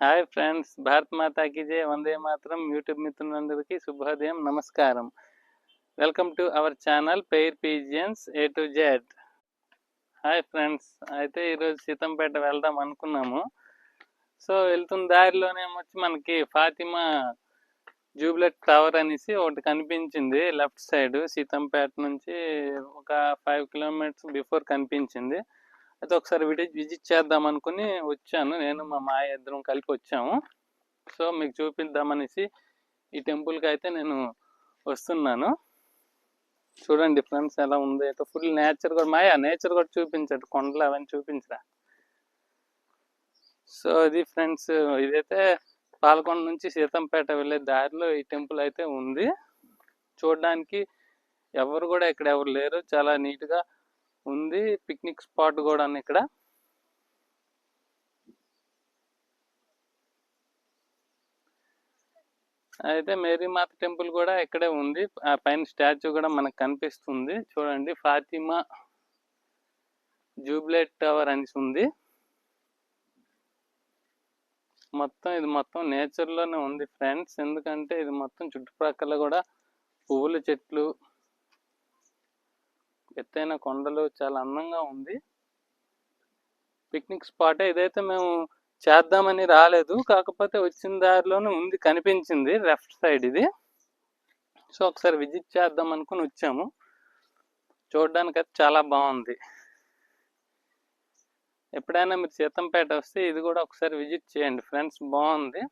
Hi friends Bharat మాతాకి జై. వందే మాత్రం యూట్యూబ్ మిత్రులందరికీ శుభోదయం నమస్కారం. Welcome to our channel pair pigeons A to Z. Hi friends అయితే ఈరోజు సీతంపేట వెళ్దాం అనుకున్నాము. సో వెళ్తున్న దారిలోనే వచ్చి మనకి ఫాతిమా జూబ్లెట్ టవర్ అనేసి ఒకటి కనిపించింది లెఫ్ట్ సైడ్. సీతంపేట నుంచి ఒక ఫైవ్ కిలోమీటర్స్ బిఫోర్ కనిపించింది. అయితే ఒకసారి విజిట్ విజిట్ చేద్దాం అనుకుని వచ్చాను. నేను మా మాయ ఇద్దరం కలిపి వచ్చాము. సో మీకు చూపిద్దామనేసి ఈ టెంపుల్కి అయితే నేను వస్తున్నాను. చూడండి ఫ్రెండ్స్ ఎలా ఉంది. అయితే ఫుల్ నేచర్ కూడా మాయా నేచర్ కూడా చూపించండి. కొండలు అవన్నీ చూపించరా? సో ఇది ఫ్రెండ్స్ ఇదైతే పాలకొండ నుంచి సీతంపేట వెళ్ళే దారిలో ఈ టెంపుల్ అయితే ఉంది. చూడడానికి ఎవరు కూడా ఇక్కడ ఎవరు లేరు. చాలా నీట్గా ఉంది. పిక్నిక్ స్పాట్ కూడా ఇక్కడ. అయితే మేరీమాత టెంపుల్ కూడా ఇక్కడే ఉంది. ఆ పైన స్టాచ్యూ కూడా మనకు కనిపిస్తుంది. చూడండి ఫాతిమా జూబ్లెట్ టవర్ అనేసి ఉంది. మొత్తం ఇది మొత్తం నేచర్లోనే ఉంది ఫ్రెండ్స్. ఎందుకంటే ఇది మొత్తం చుట్టుప్రక్కల కూడా పువ్వుల చెట్లు ఎత్తైన కొండలు చాలా అందంగా ఉంది. పిక్నిక్ స్పాటే ఇదైతే మేము చేద్దామని రాలేదు. కాకపోతే వచ్చిన దారిలోనే ఉంది కనిపించింది లెఫ్ట్ సైడ్ ఇది. సో ఒకసారి విజిట్ చేద్దాం అనుకుని వచ్చాము. చూడడానికి అయితే చాలా బాగుంది. ఎప్పుడైనా మీరు సీతంపేట వస్తే ఇది కూడా ఒకసారి విజిట్ చేయండి. ఫ్రెండ్స్ బాగుంది.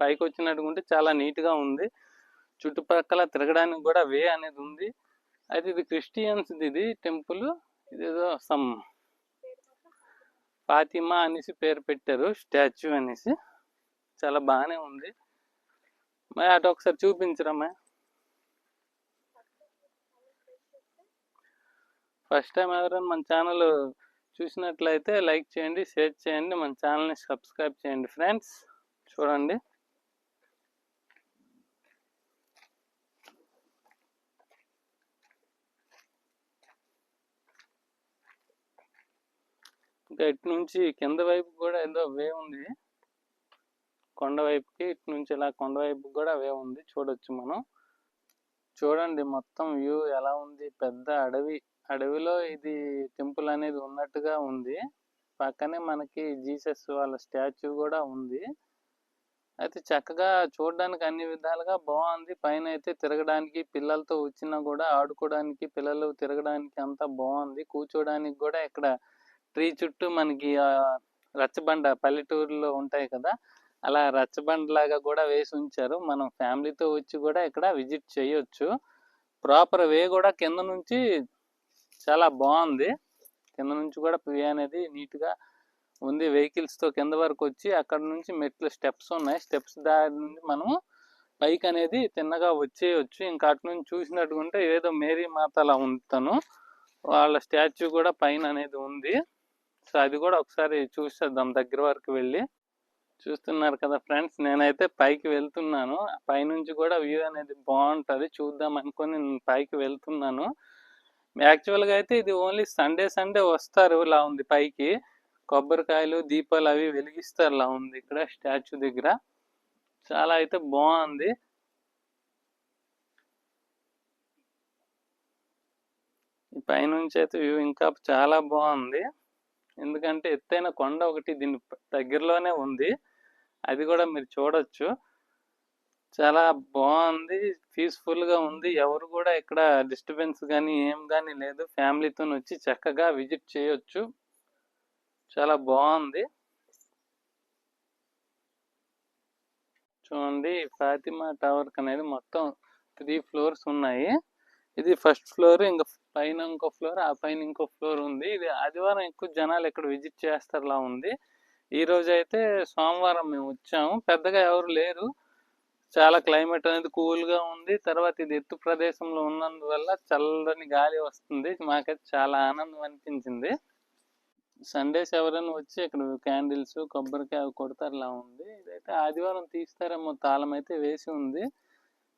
పైకి వచ్చినట్టుకుంటే చాలా నీట్గా ఉంది. చుట్టుపక్కల తిరగడానికి కూడా వే అనేది ఉంది. అయితే ఇది క్రిస్టియన్స్ ఇది టెంపుల్ ఇదేదో సమ్ ఫాతిమా అనేసి పేరు పెట్టారు స్టాచ్యూ అనేసి. చాలా బాగానే ఉంది. మరి అటు ఒకసారి చూపించరమ్మా. ఫస్ట్ టైం ఎవరైనా మన ఛానల్ చూసినట్లయితే లైక్ చేయండి షేర్ చేయండి మన ఛానల్ని సబ్స్క్రైబ్ చేయండి ఫ్రెండ్స్. చూడండి. ఇంకా ఇటు నుంచి కింద వైపు కూడా ఏదో వే ఉంది. కొండ వైపుకి ఇటు నుంచి ఇలా కొండ వైపు కూడా వే ఉంది. చూడొచ్చు మనం. చూడండి మొత్తం వ్యూ ఎలా ఉంది. పెద్ద అడవి. అడవిలో ఇది టెంపుల్ అనేది ఉన్నట్టుగా ఉంది. పక్కనే మనకి జీసస్ వాళ్ళ స్టాచ్యూ కూడా ఉంది. అయితే చక్కగా చూడడానికి అన్ని విధాలుగా బాగుంది. పైన అయితే తిరగడానికి పిల్లలతో వచ్చినా కూడా ఆడుకోవడానికి పిల్లలు తిరగడానికి అంతా బాగుంది. కూర్చోడానికి కూడా ఇక్కడ ట్రీ చుట్టూ మనకి రచ్చబండ పల్లెటూరులో ఉంటాయి కదా అలా రచ్చబండ లాగా కూడా వేసి ఉంచారు. మనం ఫ్యామిలీతో వచ్చి కూడా ఇక్కడ విజిట్ చేయొచ్చు. ప్రాపర్ వే కూడా కింద నుంచి చాలా బాగుంది. కింద నుంచి కూడా వే అనేది నీట్గా ఉంది. వెహికల్స్తో కింద వరకు వచ్చి అక్కడ నుంచి మెట్లు స్టెప్స్ ఉన్నాయి. స్టెప్స్ దారి నుంచి మనము పైకి అనేది తిన్నగా వచ్చేయచ్చు. ఇంకా అటు నుంచి చూసినట్టుకుంటే ఏదో మేరీ మాత అలా ఉంటాను. వాళ్ళ స్టాచ్యూ కూడా పైన అనేది ఉంది. సో అది కూడా ఒకసారి చూసేద్దాం దగ్గర వరకు వెళ్ళి. చూస్తున్నారు కదా ఫ్రెండ్స్ నేనైతే పైకి వెళ్తున్నాను. పైనుంచి కూడా వ్యూ అనేది బాగుంటుంది. చూద్దాం అనుకొని నేను పైకి వెళ్తున్నాను. యాక్చువల్గా అయితే ఇది ఓన్లీ సండే సండే వస్తారు ఇలా ఉంది పైకి. కొబ్బరికాయలు దీపాలు అవి వెలిగిస్తారు ఇలా ఉంది ఇక్కడ స్టాచ్యూ దగ్గర. చాలా అయితే బాగుంది. పైనుంచి అయితే వ్యూ ఇంకా చాలా బాగుంది. ఎందుకంటే ఎత్తైన కొండ ఒకటి దీని దగ్గరలోనే ఉంది. అది కూడా మీరు చూడొచ్చు. చాలా బాగుంది పీస్ఫుల్గా ఉంది. ఎవరు కూడా ఇక్కడ డిస్టర్బెన్స్ కానీ ఏం కానీ లేదు. ఫ్యామిలీతో వచ్చి చక్కగా విజిట్ చేయొచ్చు. చాలా బాగుంది. చూడండి ఫాతిమా టవర్ అనేది మొత్తం త్రీ ఫ్లోర్స్ ఉన్నాయి. ఇది ఫస్ట్ ఫ్లోర్ ఇంకా పైన ఇంకో ఫ్లోర్ ఆ పైన ఇంకో ఫ్లోర్ ఉంది. ఇది ఆదివారం ఎక్కువ జనాలు ఇక్కడ విజిట్ చేస్తారులా ఉంది. ఈ రోజు అయితే సోమవారం మేము వచ్చాము. పెద్దగా ఎవరు లేరు. చాలా క్లైమేట్ అనేది కూల్గా ఉంది. తర్వాత ఇది ఎత్తు ప్రదేశంలో ఉన్నందువల్ల చల్లని గాలి వస్తుంది. మాకైతే చాలా ఆనందం అనిపించింది. సండేస్ ఎవరైనా వచ్చి ఇక్కడ క్యాండిల్స్ కొబ్బరికాయ కొడతారులా ఉంది. ఇదైతే ఆదివారం తీస్తారేమో తాళం అయితే వేసి ఉంది.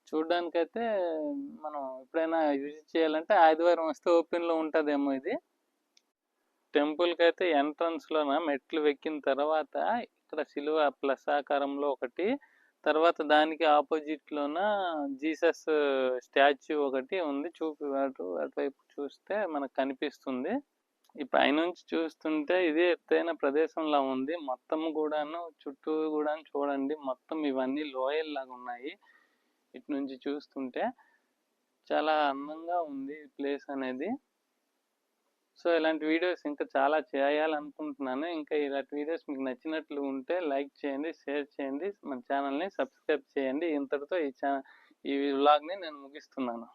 చూడ్డానికైతే మనం ఎప్పుడైనా విజిట్ చేయాలంటే ఆదివారం వస్తే ఓపెన్లో ఇది. టెంపుల్కి అయితే ఎంట్రన్స్ లోన మెట్లు ఎక్కిన తర్వాత ఇక్కడ సిలువ ప్లస్ ఆకారంలో ఒకటి తర్వాత దానికి ఆపోజిట్ లోన జీసస్ స్టాచ్యూ ఒకటి ఉంది. చూపి అటు అటువైపు చూస్తే మనకు కనిపిస్తుంది. ఈ పైనుంచి చూస్తుంటే ఇది ఎత్తైన ప్రదేశంలా ఉంది. మొత్తం కూడాను చుట్టూ కూడా చూడండి. మొత్తం ఇవన్నీ లోయల్లాగా ఉన్నాయి. ఇటు నుంచి చూస్తుంటే చాలా అందంగా ఉంది ప్లేస్ అనేది. సో ఇలాంటి వీడియోస్ ఇంకా చాలా చేయాలనుకుంటున్నాను. ఇంకా ఇలాంటి వీడియోస్ మీకు నచ్చినట్లు ఉంటే లైక్ చేయండి షేర్ చేయండి. మన ఛానల్ని సబ్స్క్రైబ్ చేయండి. ఇంతటితో ఈ ఛానల్ ఈ వ్లాగ్ని నేను ముగిస్తున్నాను.